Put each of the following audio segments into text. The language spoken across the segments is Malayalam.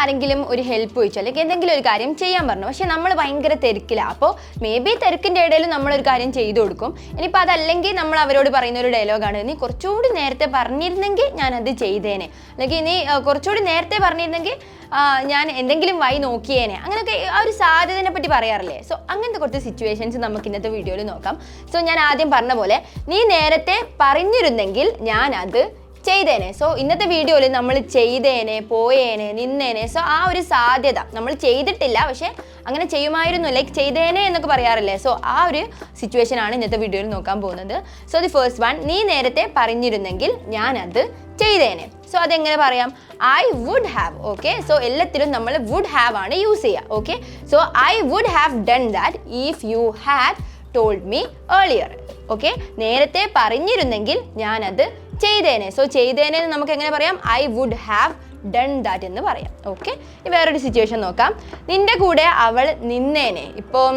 ആരെങ്കിലും ഒരു ഹെൽപ്പ് ചോദിച്ചു അല്ലെങ്കിൽ എന്തെങ്കിലും ഒരു കാര്യം ചെയ്യാൻ പറഞ്ഞു. പക്ഷെ നമ്മൾ ഭയങ്കര തിരക്കിലാണ് അപ്പോൾ മേ ബി തിരക്കിന്റെ ഇടയിൽ നമ്മളൊരു കാര്യം ചെയ്തു കൊടുക്കും. ഇനിയിപ്പോൾ അതല്ലെങ്കിൽ നമ്മൾ അവരോട് പറയുന്ന ഒരു ഡയലോഗാണ് നീ കുറച്ചുകൂടി നേരത്തെ പറഞ്ഞിരുന്നെങ്കിൽ ഞാനത് ചെയ്തേനെ. അല്ലെങ്കിൽ നീ കുറച്ചുകൂടി നേരത്തെ പറഞ്ഞിരുന്നെങ്കിൽ ഞാൻ എന്തെങ്കിലും വൈ നോക്കിയേനെ. അങ്ങനെയൊക്കെ ആ ഒരു സാധ്യതനെ പറ്റി പറയാറില്ലേ? സോ അങ്ങനത്തെ കുറച്ച് സിറ്റുവേഷൻസ് നമുക്ക് ഇന്നത്തെ വീഡിയോയിൽ നോക്കാം. സോ ഞാൻ ആദ്യം പറഞ്ഞ പോലെ നീ നേരത്തെ പറഞ്ഞിരുന്നെങ്കിൽ ഞാൻ അത് ചെയ്തേനെ. സോ ഇന്നത്തെ വീഡിയോയിൽ നമ്മൾ ചെയ്തേനെ പോയേനെ നിന്നേനെ സോ ആ ഒരു സാധ്യത നമ്മൾ ചെയ്തിട്ടില്ല. പക്ഷേ അങ്ങനെ ചെയ്യുമായിരുന്നു. ലൈക്ക് ചെയ്തേനെ എന്നൊക്കെ പറയാറില്ലേ? സോ ആ ഒരു സിറ്റുവേഷൻ ആണ് ഇന്നത്തെ വീഡിയോയിൽ നോക്കാൻ പോകുന്നത്. സോ ദി ഫേസ്റ്റ് വൺ നീ നേരത്തെ പറഞ്ഞിരുന്നെങ്കിൽ ഞാനത് ചെയ്തേനെ. സോ അതെങ്ങനെ പറയാം? I would have okay so എല്ലാത്തിലും നമ്മൾ വുഡ് ഹാവ് ആണ് യൂസ് ചെയ്യുക okay so I would have done that if you had told me earlier okay നേരത്തെ പറഞ്ഞിരുന്നെങ്കിൽ ഞാനത് ചെയ്തേനെ. സോ ചെയ്തേനെ നമുക്ക് എങ്ങനെ പറയാം? I would have done that എന്ന് പറയാം. ഓക്കെ വേറൊരു സിറ്റുവേഷൻ നോക്കാം. നിന്റെ കൂടെ അവൾ നിന്നേനെ. ഇപ്പോൾ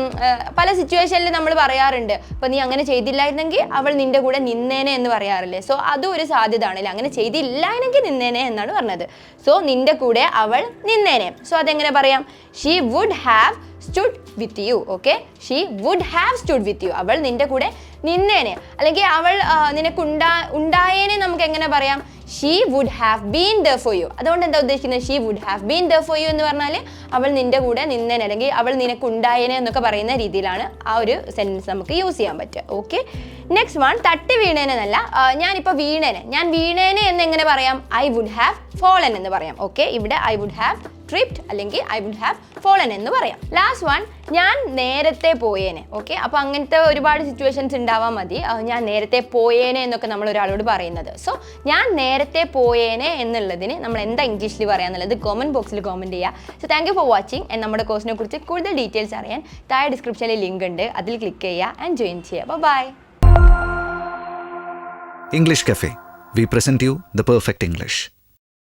പല സിറ്റുവേഷനിൽ നമ്മൾ പറയാറുണ്ട്. ഇപ്പം നീ അങ്ങനെ ചെയ്തില്ലായിരുന്നെങ്കിൽ അവൾ നിന്റെ കൂടെ നിന്നേനെ എന്ന് പറയാറില്ലേ? സോ അതും ഒരു സാധ്യത ആണല്ലേ അങ്ങനെ ചെയ്തില്ലായിരുന്നെങ്കിൽ നിന്നേനെ എന്നാണ് പറഞ്ഞത്. സോ നിന്റെ കൂടെ അവൾ നിന്നേനെ. സോ അതെങ്ങനെ പറയാം? She would have stood with you okay she would have stood with you അവൾ നിന്റെ കൂടെ നിന്നേനെ. അല്ലെങ്കിൽ അവൾ നിനക്ക് നിനക്കുണ്ടാ ഉണ്ടായേനെ നമുക്ക് എങ്ങനെ പറയാം? She would have been there for you അതുകൊണ്ട് എന്താ ഉദ്ദേശിക്കുന്നത്? She would have been there for you എന്ന് പറഞ്ഞാൽ അവൾ നിന്റെ കൂടെ നിന്നേനെ അല്ലെങ്കിൽ അവൾ നിനക്കുണ്ടായേനെ എന്നൊക്കെ പറയുന്ന രീതിയിലാണ് ആ ഒരു സെന്റൻസ് നമുക്ക് യൂസ് ചെയ്യാൻ പറ്റുക. ഓക്കെ നെക്സ്റ്റ് വൺ തട്ടി വീണേനെന്നല്ല. ഞാനിപ്പോൾ വീണേനെ. ഞാൻ വീണേനെ എന്ന് എങ്ങനെ പറയാം? ഐ വുഡ് ഹാവ് ഫോളൻ എന്ന് പറയാം. ഓക്കെ ഇവിടെ ഐ വുഡ് ഹാവ് ട്രിപ്ഡ് അല്ലെങ്കിൽ ഐ വുഡ് ഹാവ് ഫോളൻ എന്ന് പറയാം. ലാസ്റ്റ് വൺ ഞാൻ നേരത്തെ പോയേനെ. ഓക്കെ അപ്പോൾ അങ്ങനത്തെ ഒരുപാട് സിറ്റുവേഷൻസ് ഉണ്ടാവാൻ മതി. ഞാൻ നേരത്തെ പോയേനെ എന്നൊക്കെ നമ്മൾ ഒരാളോട് പറയുന്നത്. സോ ഞാൻ നേരത്തെ പോയേനെ എന്നുള്ളതിന് നമ്മൾ എന്താ ഇംഗ്ലീഷിൽ പറയാന്നുള്ളത് കോമന്റ് ബോക്സിൽ കോമന്റ് ചെയ്യുക so thank you for watching and നമ്മുടെ കോഴ്സിനെ കുറിച്ച് കൂടുതൽ ഡീറ്റെയിൽസ് അറിയാൻ താഴെ ഡിസ്ക്രിപ്ഷനിൽ ലിങ്ക് ഉണ്ട്. അതിൽ ക്ലിക്ക് ചെയ്യുക ആൻഡ് ജോയിൻ ചെയ്യുക by English Cafe. We present you the perfect English.